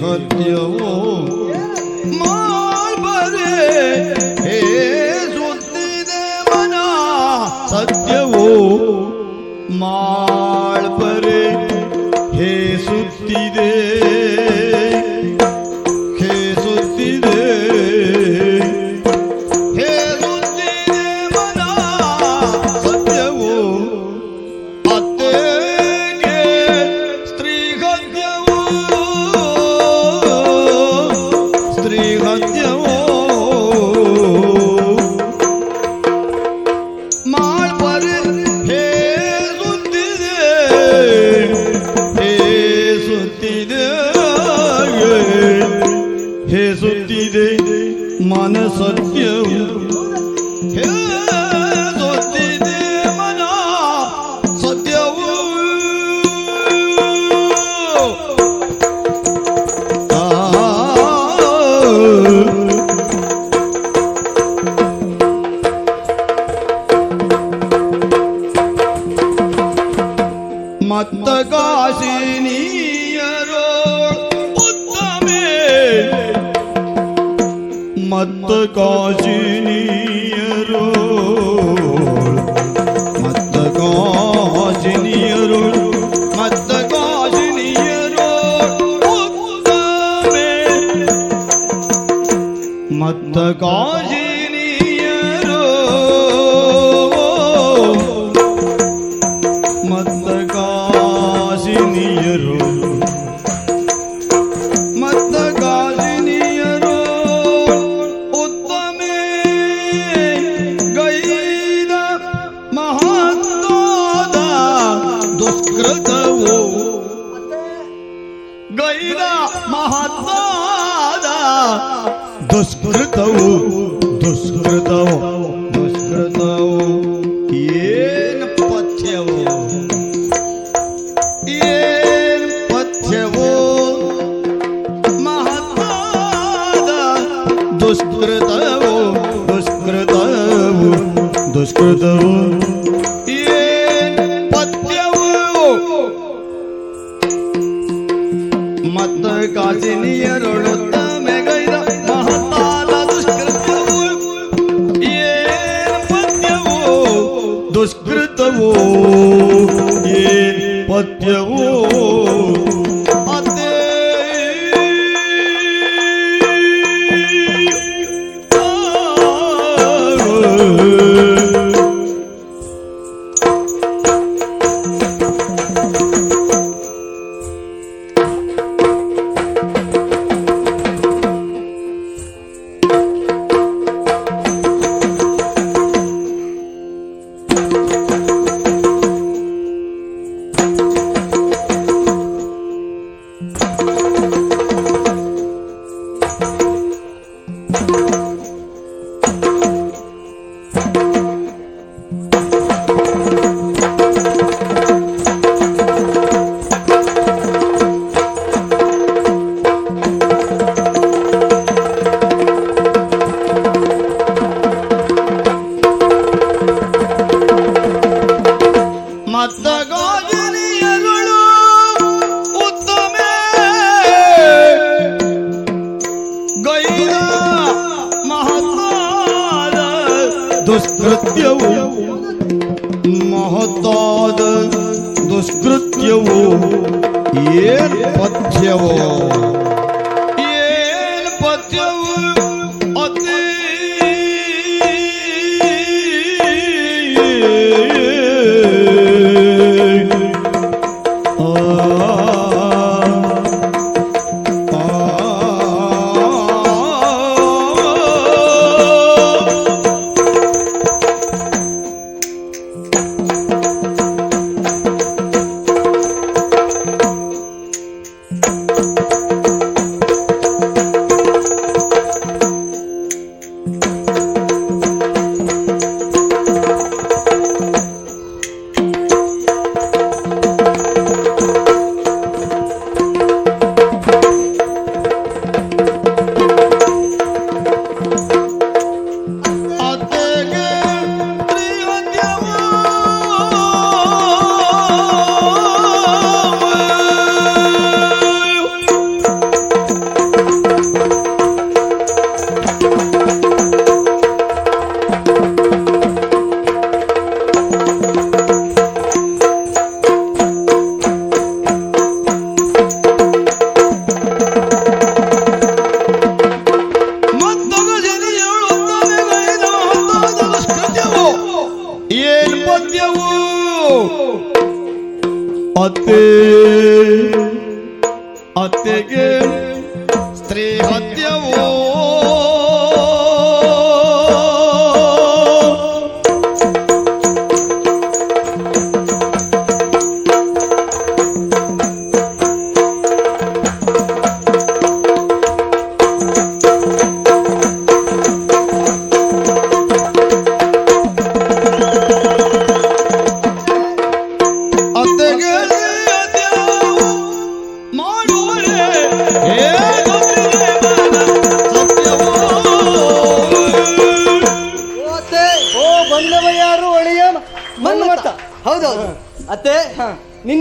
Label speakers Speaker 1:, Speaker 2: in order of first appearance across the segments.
Speaker 1: Phật yêu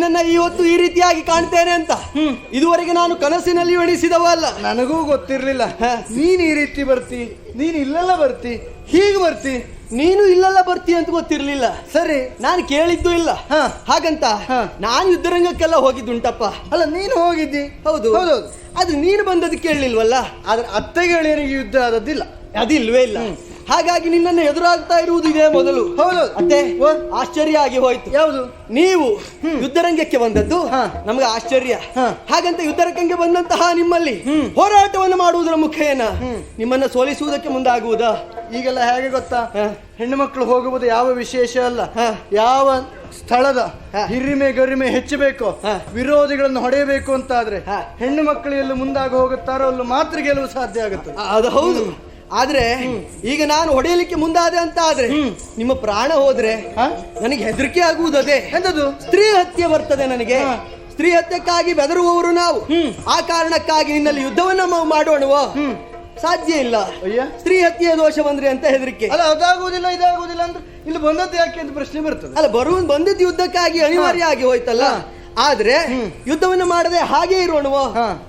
Speaker 1: ನಿನ್ನನ್ನ ಇವತ್ತು ಈ ರೀತಿಯಾಗಿ ಕಾಣ್ತೇನೆ ಅಂತ. ಇದುವರೆಗೆ ನಾನು ಕನಸಿನಲ್ಲಿ ಎಣಿಸಿದವ ಅಲ್ಲ.
Speaker 2: ನನಗೂ ಗೊತ್ತಿರ್ಲಿಲ್ಲ. ನೀನ್ ಈ ರೀತಿ ಬರ್ತಿ ನೀನ್ ಇಲ್ಲೆಲ್ಲ ಬರ್ತಿ ಹೀಗೆ ಬರ್ತಿ.
Speaker 1: ನೀನು ಇಲ್ಲೆಲ್ಲ ಬರ್ತಿ ಅಂತ ಗೊತ್ತಿರ್ಲಿಲ್ಲ.
Speaker 2: ಸರಿ.
Speaker 1: ನಾನು ಕೇಳಿದ್ದು ಇಲ್ಲ.
Speaker 2: ಹಾ.
Speaker 1: ಹಾಗಂತ. ನಾನು ಯುದ್ಧರಂಗಕ್ಕೆಲ್ಲ ಹೋಗಿದ್ದುಂಟಪ್ಪ.
Speaker 2: ಅಲ್ಲ ನೀನು ಹೋಗಿದ್ದಿ.
Speaker 1: ಹೌದು.
Speaker 2: ಹೌದು
Speaker 1: ಅದು ನೀನು ಬಂದದ್ದು ಕೇಳಲಿಲ್ವಲ್ಲ?
Speaker 2: ಆದ್ರೆ ಅತ್ತೆಗೆ ಯುದ್ಧ ಆದದ್ದಿಲ್ಲ.
Speaker 1: ಅದಿಲ್ವೇ ಇಲ್ಲ. ಹಾಗಾಗಿ ನಿನ್ನನ್ನು ಎದುರಾಗ್ತಾ ಇರುವುದು ಇದೇ ಮೊದಲು.
Speaker 2: ಹೌದು.
Speaker 1: ಅತ್ತೆ. ಆಶ್ಚರ್ಯ ಆಗಿ ಹೋಯ್ತು.
Speaker 2: ಯಾವುದು?
Speaker 1: ನೀವು ಯುದ್ಧರಂಗಕ್ಕೆ ಬಂದದ್ದು?
Speaker 2: ಹಾ.
Speaker 1: ನಮಗೆ ಆಶ್ಚರ್ಯ. ಹಾಗಂತ ಯುದ್ಧರಂಗಕ್ಕೆ ಬಂದಂತಹ ನಿಮ್ಮಲ್ಲಿ ಹೋರಾಟವನ್ನು ಮಾಡುವುದರ ಮುಖೇನ ನಿಮ್ಮನ್ನ ಸೋಲಿಸುವುದಕ್ಕೆ ಮುಂದಾಗುವುದಾ?
Speaker 2: ಈಗೆಲ್ಲ ಹೇಗೆ ಗೊತ್ತಾ. ಹೆಣ್ಣು ಮಕ್ಕಳು ಹೋಗುವುದು ಯಾವ ವಿಶೇಷ ಅಲ್ಲ. ಯಾವ ಸ್ಥಳದ ಹಿರಿಮೆ ಗರಿಮೆ ಹೆಚ್ಚಬೇಕು ವಿರೋಧಿಗಳನ್ನು ಹೊಡೆಯಬೇಕು ಅಂತ ಆದ್ರೆ
Speaker 1: ಹಾ.
Speaker 2: ಹೆಣ್ಣು ಮಕ್ಕಳು ಎಲ್ಲಿ ಮುಂದಾಗ ಹೋಗುತ್ತಾರೋ ಅಲ್ಲಿ ಮಾತ್ರ ಗೆಲುವು ಸಾಧ್ಯ ಆಗುತ್ತೆ.
Speaker 1: ಅದು ಹೌದು. ಆದ್ರೆ ಈಗ ನಾನು ಹೊಡೆಯಲಿಕ್ಕೆ ಮುಂದಾದೆ ಅಂತ ಆದ್ರೆ ನಿಮ್ಮ ಪ್ರಾಣ ಹೋದ್ರೆ ನನಗೆ ಹೆದರಿಕೆ ಆಗುವುದು ಅದೇ
Speaker 2: ಎಂದದು
Speaker 1: ಸ್ತ್ರೀ ಹತ್ಯೆ ಬರ್ತದೆ ನನಗೆ. ಸ್ತ್ರೀ ಹತ್ಯಕ್ಕಾಗಿ ಬೆದರುವವರು ನಾವು. ಆ ಕಾರಣಕ್ಕಾಗಿ ನಿನ್ನಲ್ಲಿ ಯುದ್ಧವನ್ನ ನಾವು ಮಾಡೋಣವೋ ಸಾಧ್ಯ ಇಲ್ಲ.
Speaker 2: ಅಯ್ಯ.
Speaker 1: ಸ್ತ್ರೀ ಹತ್ಯೆಯ ದೋಷ ಬಂದ್ರೆ ಅಂತ ಹೆದರಿಕೆ?
Speaker 2: ಅಲ್ಲ ಅದಾಗುವುದಿಲ್ಲ ಇದಾಗುವುದಿಲ್ಲ ಅಂದ್ರೆ ಇಲ್ಲಿ ಬಂದದ್ದು ಯಾಕೆ ಅಂತ ಪ್ರಶ್ನೆ ಬರ್ತದೆ.
Speaker 1: ಅಲ್ಲ ಬರುವ ಬಂದದ್ದು ಯುದ್ಧಕ್ಕಾಗಿ ಅನಿವಾರ್ಯ ಆಗಿ ಹೋಯ್ತಲ್ಲ. ಆದ್ರೆ ಯುದ್ಧವನ್ನು ಮಾಡದೆ ಹಾಗೆ ಇರೋಣವೋ.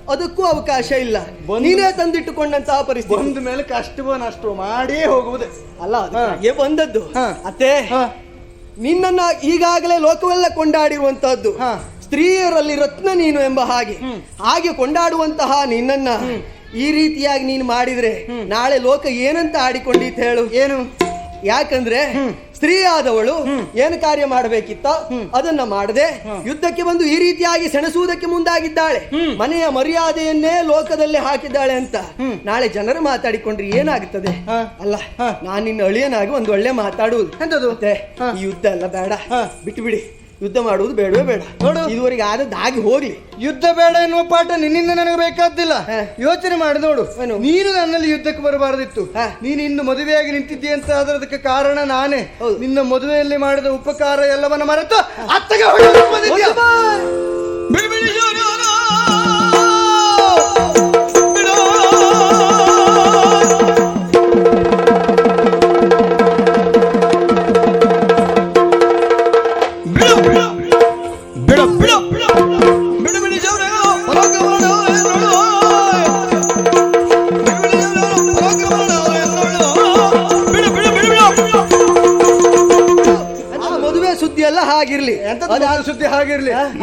Speaker 1: ಅದಕ್ಕೂ ಅವಕಾಶ ಇಲ್ಲ. ನೀನೇ ತಂದಿಟ್ಟುಕೊಂಡಂತಹ ಪರಿಸ್ಥಿತಿ.
Speaker 2: ಬಂದ ಮೇಲೆ ಕಷ್ಟವೋ ನಷ್ಟವೋ ಮಾಡೇ ಹೋಗುವುದೇ.
Speaker 1: ಅಲ್ಲ ಏ ಬಂದದ್ದು. ಅತ್ತೆ. ನಿನ್ನನ್ನ ಈಗಾಗಲೇ ಲೋಕವೆಲ್ಲ ಕೊಂಡಾಡಿರುವಂತಹದ್ದು. ಸ್ತ್ರೀಯರಲ್ಲಿ ರತ್ನ ನೀನು ಎಂಬ ಹಾಗೆ. ಹಾಗೆ ಕೊಂಡಾಡುವಂತಹ ನಿನ್ನನ್ನ ಈ ರೀತಿಯಾಗಿ ನೀನು ಮಾಡಿದ್ರೆ ನಾಳೆ ಲೋಕ ಏನಂತ ಆಡಿಕೊಂಡಿತ್ತು ಹೇಳು.
Speaker 2: ಏನು?
Speaker 1: ಯಾಕಂದ್ರೆ ಸ್ತ್ರೀ ಆದವಳು ಏನು ಕಾರ್ಯ ಮಾಡಬೇಕಿತ್ತ? ಅದನ್ನ ಮಾಡದೆ ಯುದ್ಧಕ್ಕೆ ಬಂದು ಈ ರೀತಿಯಾಗಿ ಸೆಣಸುವುದಕ್ಕೆ ಮುಂದಾಗಿದ್ದಾಳೆ. ಮನೆಯ ಮರ್ಯಾದೆಯನ್ನೇ ಲೋಕದಲ್ಲಿ ಹಾಕಿದ್ದಾಳೆ ಅಂತ. ನಾಳೆ ಜನರು ಮಾತಾಡಿಕೊಂಡ್ರೆ ಏನಾಗುತ್ತದೆ. ಅಲ್ಲ ನಾನು ನಿನ್ನ ಅಳಿಯನಾಗಿ ಒಂದು ಒಳ್ಳೆ ಮಾತಾಡುವುದು.
Speaker 2: ಎಂತದು?
Speaker 1: ಈ ಯುದ್ಧ ಅಲ್ಲ ಬೇಡ.
Speaker 2: ಬಿಟ್ಟುಬಿಡಿ
Speaker 1: ಬಿಟ್ಟು ಬಿಡಿ ಯುದ್ಧ ಮಾಡುವುದು ಬೇಡವೇ ಬೇಡ.
Speaker 2: ನೋಡು.
Speaker 1: ಇದುವರೆಗೆ ಆದದ್ದಾಗಿ ಹೋಗ್ಲಿ.
Speaker 2: ಯುದ್ಧ ಬೇಡ ಎನ್ನುವ ಪಾಠ ನಿನ್ನಿಂದ ನನಗೆ ಬೇಕಾದ್ದಿಲ್ಲ. ಯೋಚನೆ ಮಾಡಿ ನೋಡು.
Speaker 1: ಏನು?
Speaker 2: ನೀನು ನನ್ನಲ್ಲಿ ಯುದ್ಧಕ್ಕೆ ಬರಬಾರದಿತ್ತು. ನೀನು ಇನ್ನು ಮದುವೆಯಾಗಿ ನಿಂತಿದ್ದೀಯ ಅಂತ ಅದಕ್ಕೆ ಕಾರಣ ನಾನೇ. ನಿನ್ನ ಮದುವೆಯಲ್ಲಿ ಮಾಡಿದ ಉಪಕಾರ ಎಲ್ಲವನ್ನ ಮರೆತು ಅತ್ತಗೆ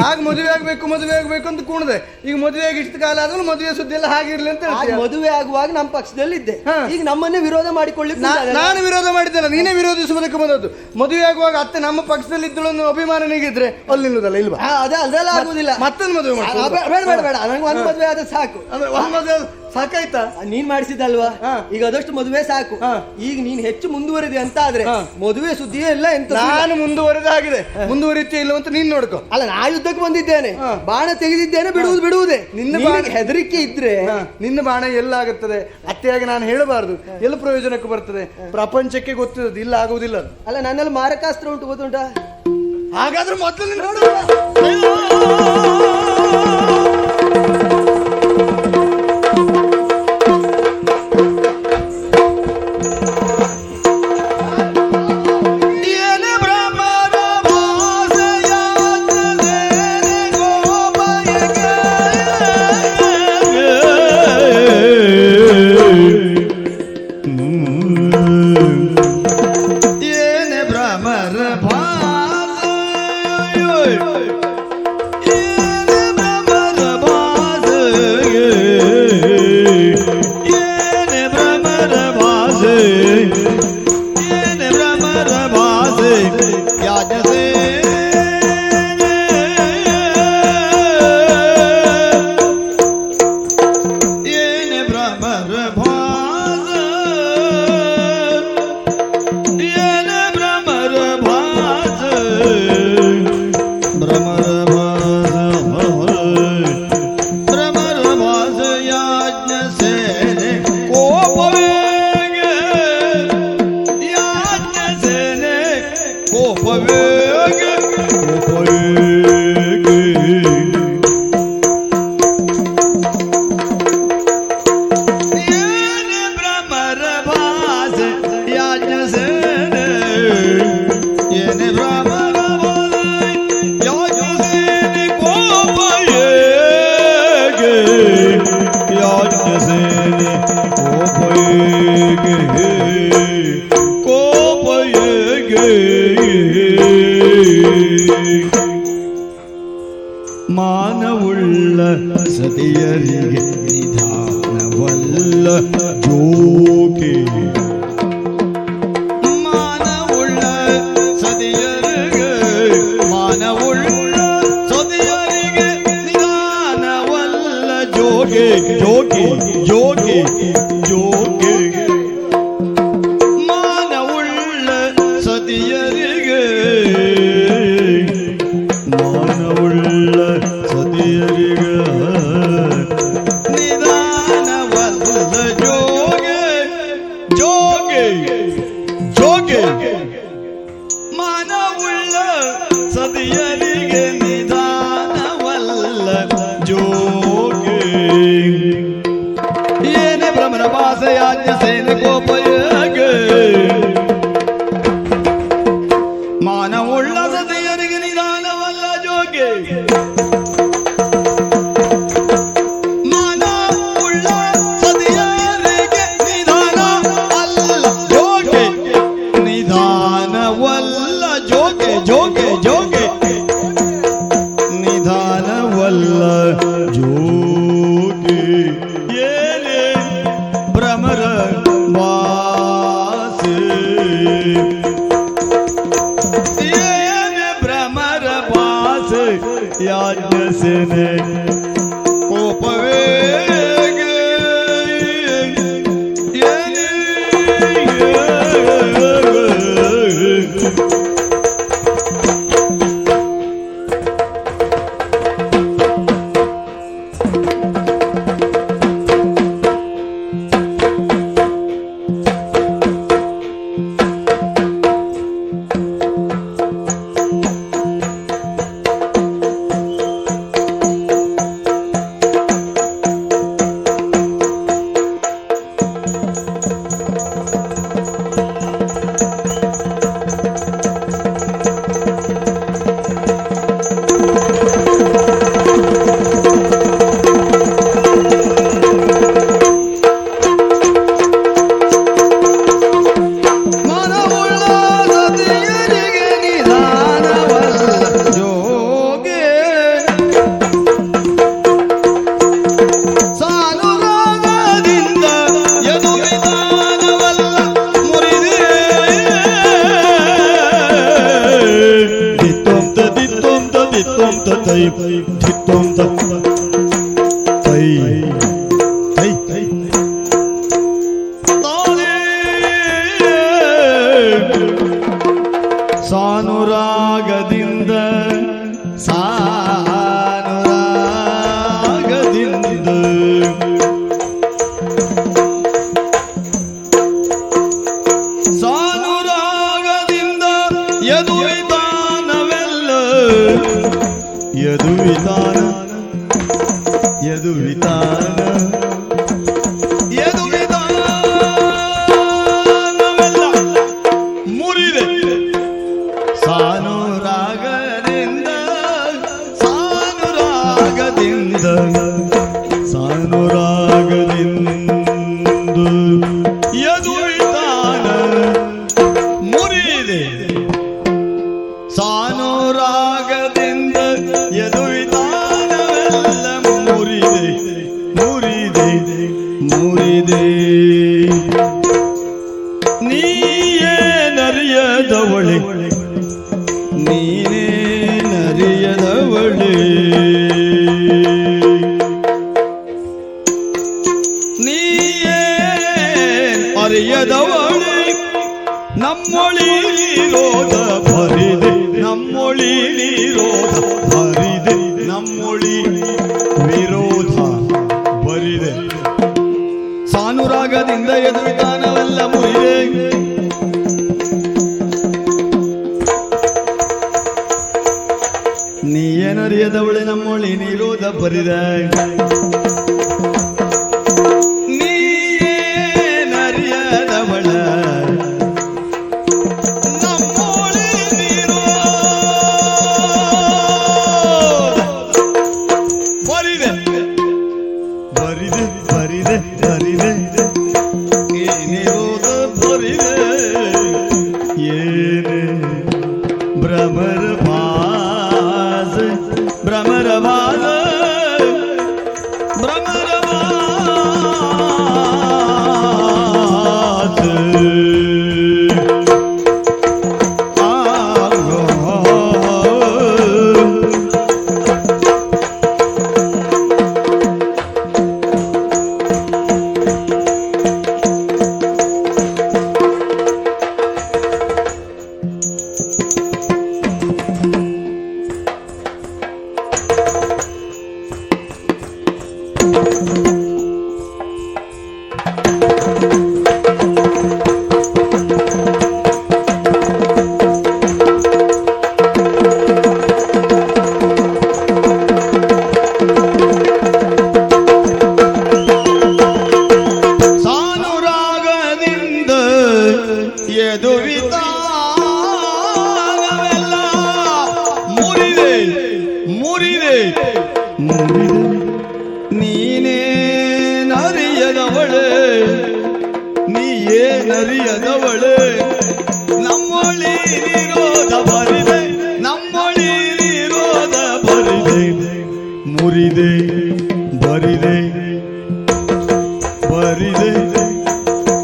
Speaker 2: ಆಗ ಮದುವೆ ಆಗ್ಬೇಕು ಮದುವೆ ಆಗ್ಬೇಕು ಅಂತ ಕೂಣದೆ. ಈಗ ಮದುವೆ ಆಗಿ ಇಷ್ಟು ಕಾಲ ಆದ್ರೂ ಮದುವೆ ಸುದ್ದಿ ಎಲ್ಲ ಹಾಗಿರ್ಲಿ ಅಂತ ಹೇಳ್ತೀಯ?
Speaker 1: ಮದುವೆ ಆಗುವಾಗ ನಮ್ಮ ಪಕ್ಷದಲ್ಲಿದ್ದೆ.
Speaker 2: ಹಾ.
Speaker 1: ಈಗ ನಮ್ಮನ್ನೇ ವಿರೋಧ ಮಾಡಿಕೊಳ್ಳಿಕ್ಕೆ
Speaker 2: ನಾ-
Speaker 1: ಮುಂದಾದಲ್ಲ.
Speaker 2: ನಾನು ವಿರೋಧ ಮಾಡಿದ್ದಲ್ಲ ನೀನೇ ವಿರೋಧಿಸುವುದಕ್ಕೆ ಬಂದದ್ದು. ಮದುವೆ ಆಗುವಾಗ ಅತ್ತೆ ನಮ್ಮ ಪಕ್ಷದಲ್ಲಿ ಇದ್ದಳು ಅನ್ನೋ ಅಭಿಮಾನ ನೀಗಿದ್ರೆ ಅಲ್ಲಿ ನಿಲ್ಲುದಲ್ಲ ಇಲ್ವಾ?
Speaker 1: ಅದೇ ಅದೆಲ್ಲ ಆಗುದಿಲ್ಲ
Speaker 2: ಮತ್ತೊಂದು ಮದುವೆ
Speaker 1: ಆ, ಬೇಡ ಬೇಡ ಬೇಡ, ಬೇಡ. ನನಗೆ ಒಂದು ಮದುವೆ ಆದ್ರೆ ಸಾಕು.
Speaker 2: ಅಂದ್ರೆ ಒಂದ್ ಮದುವೆ ಸಾಕಾಯ್ತಾ
Speaker 1: ನೀನ್ ಮಾಡಿಸಿದಲ್ವಾ. ಈಗ ಅದಷ್ಟು ಮದುವೆ ಸಾಕು. ಈಗ ನೀನ್ ಹೆಚ್ಚು ಮುಂದುವರಿದೆ ಅಂತ ಆದ್ರೆ. ಮದುವೆ ಸುದ್ದಿಯೇ ಇಲ್ಲ ಎಂತ.
Speaker 2: ನಾನು ಮುಂದುವರೆದಾಗಿದೆ. ಮುಂದುವರಿತೀಯ ಇಲ್ಲ ಅಂತ ನೀನ್ ನೋಡ್ಕೊ.
Speaker 1: ಅಲ್ಲ ನಾ ಯುದ್ಧಕ್ಕೆ ಬಂದಿದ್ದೇನೆ. ಬಾಣ ತೆಗೆದಿದ್ದೇನೆ ಬಿಡುವುದು ಬಿಡುವುದೇ.
Speaker 2: ನಿನ್ನ ಬಾಣ-
Speaker 1: ಹೆದರಿಕೆ ಇದ್ರೆ
Speaker 2: ನಿನ್ನ ಬಾಣ ಎಲ್ಲಾಗುತ್ತದೆ. ಅತ್ತೆಯಾಗಿ ನಾನು ಹೇಳಬಾರದು. ಎಲ್ಲ ಪ್ರಯೋಜನಕ್ಕೆ ಬರ್ತದೆ. ಪ್ರಪಂಚಕ್ಕೆ ಗೊತ್ತಿರೋದು ಇಲ್ಲ ಆಗುವುದಿಲ್ಲ
Speaker 1: ಅಲ್ಲ ನನ್ನಲ್ಲಿ ಮಾರಕಾಸ್ತ್ರ ಉಂಟು ಗೊತ್ತುಂಟಾ?
Speaker 2: ಹಾಗಾದ್ರೆ ಮೊದಲು ನೋಡು.
Speaker 3: ಭ್ರಮರ the ವಲ್ಲ ಜೋಗಿ ಏನೇ ಭ್ರಮರ ವಾಸಿ ಏನೇ ಭ್ರಮರ ವಾಸ ಯಾಜ್ಞ ಸೇನೆ அறிந்த சா মুড়ি দে মুড়ি দে പരിതായി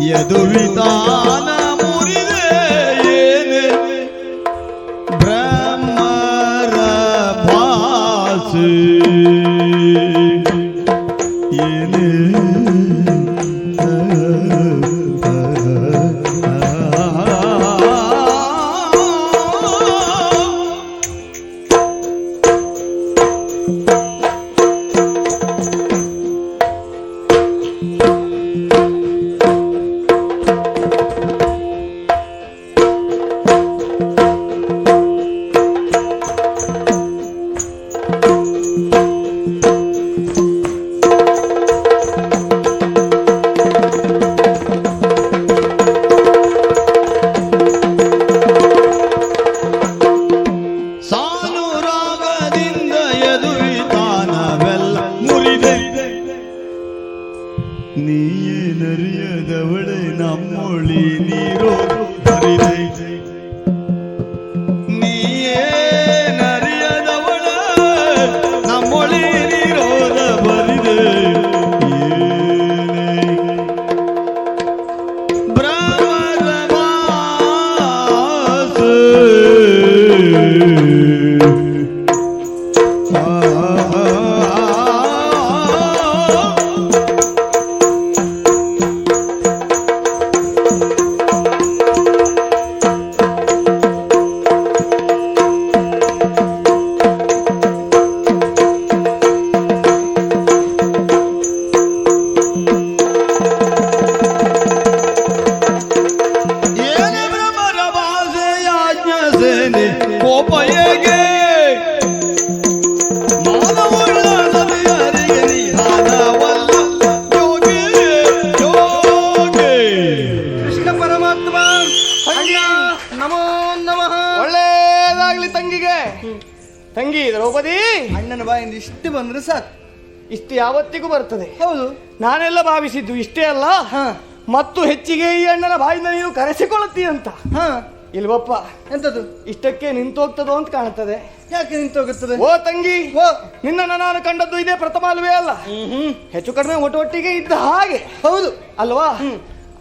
Speaker 3: యదువితాన ನಮ್ಮೊಳಿ ನೀರೋ ಬರಿದೆ
Speaker 1: ಯಾವತ್ತಿಗೂ ಬರ್ತದೆ.
Speaker 2: ಹೌದು.
Speaker 1: ನಾನೆಲ್ಲ ಭಾವಿಸಿದ್ದು ಇಷ್ಟೇ ಅಲ್ಲ?
Speaker 2: ಹಾ.
Speaker 1: ಮತ್ತು ಹೆಚ್ಚಿಗೆ ಈ ಅಣ್ಣನ ಬಾಯಿಂದ ನೀವು ಕರೆಸಿಕೊಳ್ಳುತ್ತೀ ಅಂತ.
Speaker 2: ಹಾ.
Speaker 1: ಇಲ್ವಪ್ಪ?
Speaker 2: ಎಂತದ್ದು
Speaker 1: ಇಷ್ಟಕ್ಕೆ ನಿಂತೋಗ್ತದೋ ಅಂತ ಕಾಣ್ತದೆ
Speaker 2: ಯಾಕೆ ನಿಂತೋಗುತ್ತದೆ?
Speaker 1: ಓ ತಂಗಿ!
Speaker 2: ಓ.
Speaker 1: ನಿನ್ನನ್ನು ನಾನು ಕಂಡದ್ದು ಇದೇ ಪ್ರಥಮ ಅಲ್ವೇ ಅಲ್ಲ? ಹೆಚ್ಚು ಕಡಿಮೆ ಒಟ್ಟೊಟ್ಟಿಗೆ ಇದ್ದ ಹಾಗೆ.
Speaker 2: ಹೌದು.
Speaker 1: ಅಲ್ವಾ?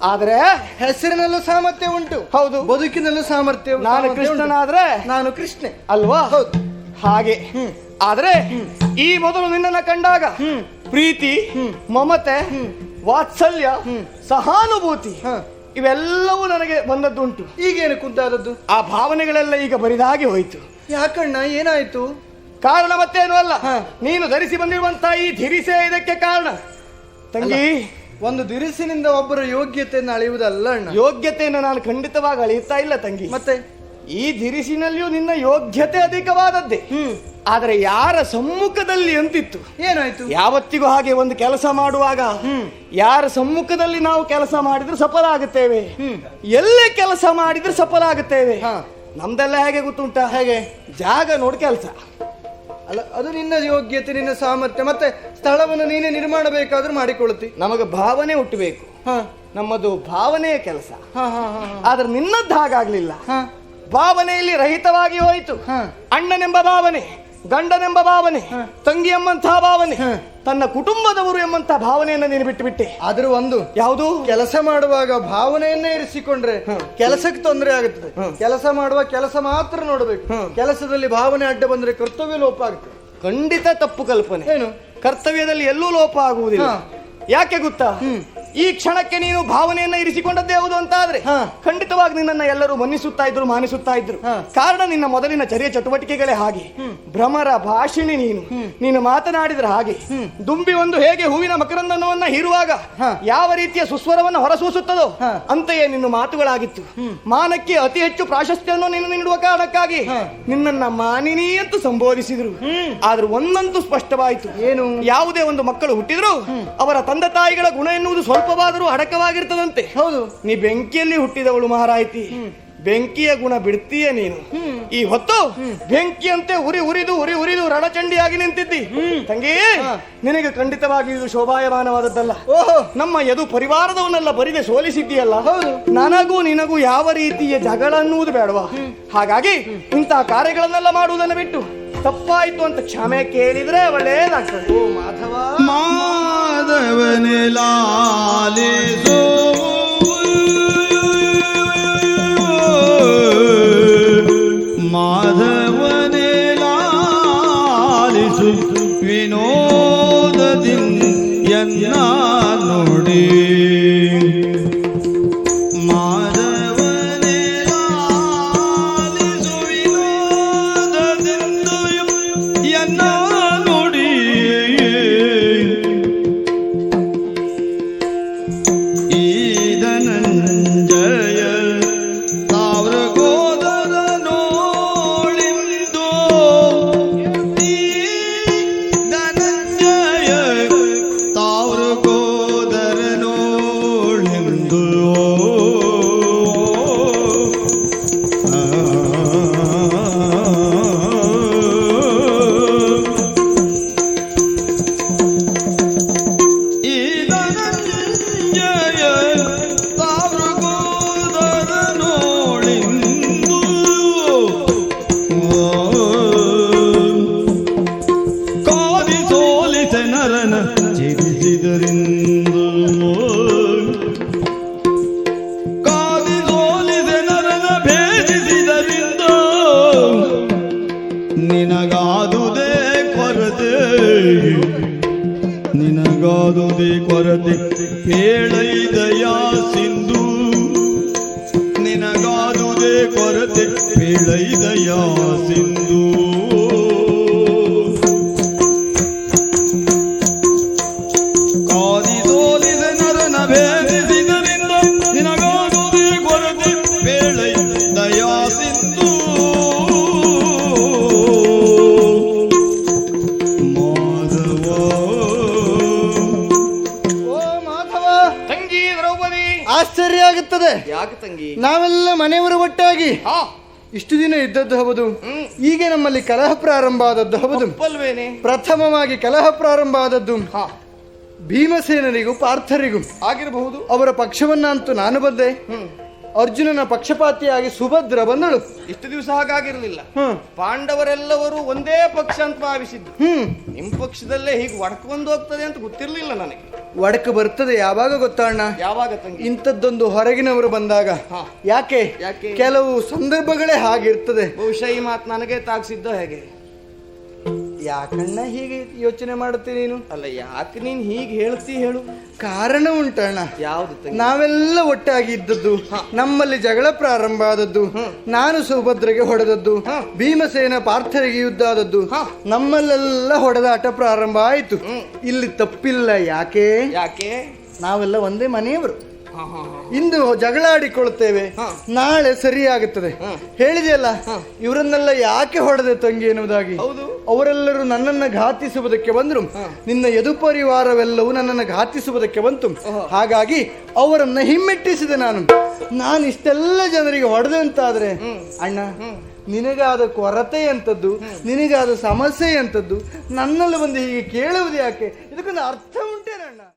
Speaker 4: ಆದ್ರೆ
Speaker 2: ಹೆಸರಿನಲ್ಲೂ ಸಾಮರ್ಥ್ಯ ಉಂಟು.
Speaker 4: ಹೌದು.
Speaker 2: ಬದುಕಿನಲ್ಲೂ ಸಾಮರ್ಥ್ಯ
Speaker 4: ನಾನು. ಕೃಷ್ಣನಾದ್ರೆ
Speaker 2: ನಾನು ಕೃಷ್ಣೆ.
Speaker 4: ಅಲ್ವಾ?
Speaker 2: ಹೌದು.
Speaker 4: ಹಾಗೆ. ಆದ್ರೆ ಈ ಮೊದಲು ನಿನ್ನನ್ನ ಕಂಡಾಗ ಪ್ರೀತಿ ಮಮತೆ ವಾತ್ಸಲ್ಯ ಸಹಾನುಭೂತಿ. ಇವೆಲ್ಲವೂ ನನಗೆ ಬಂದದ್ದುಂಟು.
Speaker 2: ಈಗೇನು ಕುಂತಾದದ್ದು?
Speaker 4: ಆ ಭಾವನೆಗಳೆಲ್ಲ ಈಗ ಬರಿದಾಗಿ ಹೋಯ್ತು.
Speaker 2: ಯಾಕಣ್ಣ ಏನಾಯ್ತು?
Speaker 4: ಕಾರಣ ಮತ್ತೇನು ಅಲ್ಲ. ನೀನು ಧರಿಸಿ ಬಂದಿರುವಂತ ಈ ಧಿರಿಸೆ ಇದಕ್ಕೆ ಕಾರಣ. ತಂಗಿ.
Speaker 2: ಒಂದು ದಿರಿಸಿನಿಂದ ಒಬ್ಬರ ಯೋಗ್ಯತೆಯನ್ನು ಅಳೆಯುವುದಲ್ಲ ಅಣ್ಣ.
Speaker 4: ಯೋಗ್ಯತೆಯನ್ನು ನಾನು ಖಂಡಿತವಾಗಿ ಅಳೆಯುತ್ತಾ ಇಲ್ಲ ತಂಗಿ.
Speaker 2: ಮತ್ತೆ?
Speaker 4: ಈ ದಿರಿಸಿನಲ್ಲಿಯೂ ನಿನ್ನ ಯೋಗ್ಯತೆ ಅಧಿಕವಾದದ್ದೇ. ಆದರೆ ಯಾರ ಸಮ್ಮುಖದಲ್ಲಿ ಅಂತಿತ್ತು?
Speaker 2: ಏನಾಯ್ತು?
Speaker 4: ಯಾವತ್ತಿಗೂ ಹಾಗೆ ಒಂದು ಕೆಲಸ ಮಾಡುವಾಗ ಯಾರ ಸಮ್ಮುಖದಲ್ಲಿ ನಾವು ಕೆಲಸ ಮಾಡಿದ್ರೆ ಸಫಲ ಆಗುತ್ತೇವೆ? ಎಲ್ಲೇ ಕೆಲಸ ಮಾಡಿದ್ರೆ ಸಫಲ ಆಗುತ್ತೇವೆ. ನಮ್ದೆಲ್ಲ ಹೇಗೆ ಗೊತ್ತುಂಟ?
Speaker 2: ಹೇಗೆ?
Speaker 4: ಜಾಗ ನೋಡಿ ಕೆಲಸ.
Speaker 2: ಅಲ್ಲ ಅದು ನಿನ್ನ ಯೋಗ್ಯತೆ ನಿನ್ನ ಸಾಮರ್ಥ್ಯ ಮತ್ತೆ ಸ್ಥಳವನ್ನು ನೀನೇ ನಿರ್ಮಾಣ ಬೇಕಾದ್ರೂ ಮಾಡಿಕೊಳ್ಳುತ್ತಿ.
Speaker 4: ನಮಗೆ ಭಾವನೆ ಹುಟ್ಟಬೇಕು.
Speaker 2: ಹಾ.
Speaker 4: ನಮ್ಮದು ಭಾವನೆಯ ಕೆಲಸ. ಆದ್ರೆ ನಿನ್ನದ್ದು ಹಾಗಾಗ್ಲಿಲ್ಲ. ಭಾವನೆಯಲ್ಲಿ ರಹಿತವಾಗಿ ಹೋಯಿತು.
Speaker 2: ಹಾ.
Speaker 4: ಅಣ್ಣನೆಂಬ ಭಾವನೆ. ಗಂಡನೆಂಬ ಭಾವನೆ ತಂಗಿ ಎಂಬಂತಹ ಭಾವನೆ ತನ್ನ ಕುಟುಂಬದವರು ಎಂಬಂತಹ ಭಾವನೆಯನ್ನು ನೀನು ಬಿಟ್ಟು ಬಿಟ್ಟೆ
Speaker 2: ಆದ್ರೂ ಒಂದು
Speaker 4: ಯಾವುದು?
Speaker 2: ಕೆಲಸ ಮಾಡುವಾಗ ಭಾವನೆಯನ್ನೇ ಇರಿಸಿಕೊಂಡ್ರೆ ಕೆಲಸಕ್ಕೆ ತೊಂದರೆ ಆಗುತ್ತದೆ. ಕೆಲಸ ಮಾಡುವ ಕೆಲಸ ಮಾತ್ರ ನೋಡಬೇಕು. ಕೆಲಸದಲ್ಲಿ ಭಾವನೆ ಅಡ್ಡ ಬಂದ್ರೆ ಕರ್ತವ್ಯ ಲೋಪ ಆಗುತ್ತೆ.
Speaker 4: ಖಂಡಿತ ತಪ್ಪು ಕಲ್ಪನೆ.
Speaker 2: ಏನು?
Speaker 4: ಕರ್ತವ್ಯದಲ್ಲಿ ಎಲ್ಲೂ ಲೋಪ ಆಗುವುದಿಲ್ಲ. ಯಾಕೆ ಗೊತ್ತಾ? ಈ ಕ್ಷಣಕ್ಕೆ ನೀನು ಭಾವನೆಯನ್ನ ಇರಿಸಿಕೊಂಡದ್ದೇ ಹೌದು ಅಂತ ಆದ್ರೆ. ಖಂಡಿತವಾಗಿ ನಿನ್ನನ್ನ ಎಲ್ಲರೂ ಮನ್ನಿಸುತ್ತಾ ಇದ್ರು ಮಾನಿಸುತ್ತಾ ಇದ್ರು. ಕಾರಣ ನಿನ್ನ ಮೊದಲಿನ ಚರ್ಯ ಚಟುವಟಿಕೆಗಳೇ ಹಾಗೆ. ಭ್ರಮರ ಭಾಷಿಣಿ ನೀನು. ನೀನು ಮಾತನಾಡಿದ್ರೆ ಹಾಗೆ. ದುಂಬಿ ಒಂದು ಹೇಗೆ ಹೂವಿನ ಮಕರಂದನವನ್ನ ಹೀರುವಾಗ ಯಾವ ರೀತಿಯ ಸುಸ್ವರವನ್ನು ಹೊರಸೂಸುತ್ತದೋ. ಅಂತೆಯೇ ನಿನ್ನ ಮಾತುಗಳಾಗಿತ್ತು. ಮಾನಕ್ಕೆ ಅತಿ ಹೆಚ್ಚು ಪ್ರಾಶಸ್ತ್ಯವನ್ನು ನೀನು ನೀಡುವ ಕಾರಣಕ್ಕಾಗಿ. ನಿನ್ನನ್ನ ಮಾನಿನಿ ಅಂತ ಸಂಬೋಧಿಸಿದ್ರು. ಆದ್ರೆ ಒಂದಂತೂ ಸ್ಪಷ್ಟವಾಯಿತು.
Speaker 2: ಏನು?
Speaker 4: ಯಾವುದೇ ಒಂದು ಮಕ್ಕಳು ಹುಟ್ಟಿದ್ರು ಅವರ ತಂದೆ ತಾಯಿಗಳ ಗುಣ ಎನ್ನುವುದು ಸ್ವಲ್ಪವಾದರೂ ಅಡಕವಾಗಿರ್ತದಂತೆ.
Speaker 2: ಹೌದು.
Speaker 4: ನೀ ಬೆಂಕಿಯಲ್ಲಿ ಹುಟ್ಟಿದವಳು ಮಹಾರಾಯ್ತಿ. ಬೆಂಕಿಯ ಗುಣ ಬಿಡ್ತೀಯ ನೀನು. ಈ ಹೊತ್ತು ಬೆಂಕಿಯಂತೆ ಉರಿ ಉರಿದು ಉರಿ ಉರಿದು ರಣಚಂಡಿಯಾಗಿ ನಿಂತಿದ್ದಿ. ತಂಗಿ ನಿನಗೆ ಖಂಡಿತವಾಗಿ ಇದು ಶೋಭಾಯಮಾನವಾದದ್ದಲ್ಲ.
Speaker 2: ಓಹೋ.
Speaker 4: ನಮ್ಮ ಯದು ಪರಿವಾರದವನ್ನೆಲ್ಲ ಬರಿದೆ ಸೋಲಿಸಿದ್ದೀಯಲ್ಲ.
Speaker 2: ಹೌದು.
Speaker 4: ನನಗೂ ನಿನಗೂ ಯಾವ ರೀತಿಯ ಜಗಳ ಅನ್ನುವುದು ಬೇಡವಾ? ಹಾಗಾಗಿ ಇಂತಹ ಕಾರ್ಯಗಳನ್ನೆಲ್ಲ ಮಾಡುವುದನ್ನು ಬಿಟ್ಟು. ತಪ್ಪಾಯ್ತು ಅಂತ ಕ್ಷಮೆ ಕೇಳಿದ್ರೆ ಒಳ್ಳೇದಾಗ್ತದೆ.
Speaker 2: ಓ ಮಾಧವ.
Speaker 3: ಮಾಧವನೇ ಲಾಲಿಸೋ ಮಾಧವನೆ ಲಾಲಿಸು ವಿನೋದದಿಂದ ಎನ್ನ ನುಡಿ.
Speaker 2: ಮನೆಯವರು ಒಟ್ಟಾಗಿ. ಇಷ್ಟು ದಿನ ಇದ್ದದ್ದು ಹೌದು. ಈಗ ನಮ್ಮಲ್ಲಿ ಕಲಹ ಪ್ರಾರಂಭ ಆದದ್ದು ಹೌದು. ಪ್ರಥಮವಾಗಿ ಕಲಹ ಪ್ರಾರಂಭ ಆದದ್ದು.
Speaker 4: ಹಾ.
Speaker 2: ಭೀಮಸೇನರಿಗೂ ಪಾರ್ಥರಿಗೂ
Speaker 4: ಆಗಿರಬಹುದು.
Speaker 2: ಅವರ ಪಕ್ಷವನ್ನ ಅಂತೂ ನಾನು ಬಂದೆ. ಅರ್ಜುನನ ಪಕ್ಷಪಾತಿಯಾಗಿ ಸುಭದ್ರ ಬಂದಳು.
Speaker 4: ಇಷ್ಟು ದಿವಸ ಹಾಗಾಗಿರಲಿಲ್ಲ. ಪಾಂಡವರೆಲ್ಲವರು ಒಂದೇ ಪಕ್ಷ ಅಂತ ಭಾವಿಸಿದ್ದು.
Speaker 2: ಹ್ಮ್.
Speaker 4: ನಿಮ್ ಪಕ್ಷದಲ್ಲೇ ಹೀಗೆ ಒಡ್ಕೊಂಡು ಹೋಗ್ತದೆ ಅಂತ ಗೊತ್ತಿರ್ಲಿಲ್ಲ ನನಗೆ.
Speaker 2: ಒಡಕು ಬರ್ತದೆ ಯಾವಾಗ ಗೊತ್ತಣ್ಣ
Speaker 1: ಯಾವಾಗ ತಂಗಿ?
Speaker 2: ಇಂಥದ್ದೊಂದು ಹೊರಗಿನವರು ಬಂದಾಗ. ಯಾಕೆ?
Speaker 1: ಯಾಕೆ?
Speaker 2: ಕೆಲವು ಸಂದರ್ಭಗಳೇ ಹಾಗಿರ್ತದೆ.
Speaker 1: ಬಹುಶಃ ಈ ಮಾತು ನನಗೆ ತಾಗ್ಸಿದ್ದು ಹೇಗೆ?
Speaker 2: ಯಾಕಣ್ಣ ಹೀಗೆ ಯೋಚನೆ ಮಾಡುತ್ತೆ ನೀನು?
Speaker 1: ಅಲ್ಲ ಯಾಕೆ ನೀನು ಹೀಗೆ ಹೇಳ್ತಿ ಹೇಳು.
Speaker 2: ಕಾರಣ ಉಂಟಣ್ಣ
Speaker 1: ಯಾವ್ದು
Speaker 2: ನಾವೆಲ್ಲ ಒಟ್ಟಾಗಿ ಇದ್ದದ್ದು ನಮ್ಮಲ್ಲಿ ಜಗಳ ಪ್ರಾರಂಭ ಆದದ್ದು. ನಾನು ಸುಭದ್ರಗೆ ಹೊಡೆದದ್ದು. ಭೀಮಸೇನ ಪಾರ್ಥರಿಗೆ ಯುದ್ಧ ಆದದ್ದು ನಮ್ಮಲ್ಲೆಲ್ಲ ಹೊಡೆದಾಟ ಪ್ರಾರಂಭ ಆಯ್ತು. ಇಲ್ಲಿ ತಪ್ಪಿಲ್ಲ ಯಾಕೆ?
Speaker 1: ಯಾಕೆ?
Speaker 2: ನಾವೆಲ್ಲ ಒಂದೇ ಮನೆಯವರು. ಇಂದು ಜಗಳಾಡಿಕೊಳ್ಳುತ್ತೇವೆ. ನಾಳೆ ಸರಿಯಾಗುತ್ತದೆ. ಹೇಳಿದೆಯಲ್ಲ ಇವರನ್ನೆಲ್ಲ ಯಾಕೆ ಹೊಡೆದೆ ತಂಗಿ ಎನ್ನುವುದಾಗಿ?
Speaker 1: ಹೌದು.
Speaker 2: ಅವರೆಲ್ಲರೂ ನನ್ನನ್ನು ಘಾತಿಸುವುದಕ್ಕೆ ಬಂದ್ರು. ನಿನ್ನ ಯದುಪರಿವಾರವೆಲ್ಲವೂ ನನ್ನನ್ನು ಘಾತಿಸುವುದಕ್ಕೆ ಬಂತು. ಹಾಗಾಗಿ ಅವರನ್ನ ಹಿಮ್ಮೆಟ್ಟಿಸಿದೆ ನಾನು. ನಾನು ಇಷ್ಟೆಲ್ಲ ಜನರಿಗೆ ಹೊಡೆದೆ ಅಂತಾದರೆ ಅಣ್ಣ ನಿನಗಾದ ಕೊರತೆ ಅಂತದ್ದು ನಿನಗಾದ ಸಮಸ್ಯೆ ಅಂತದ್ದು ನನ್ನಲ್ಲಿ ಬಂದು ಹೀಗೆ ಕೇಳುವುದು ಯಾಕೆ? ಇದಕ್ಕೊಂದು ಅರ್ಥ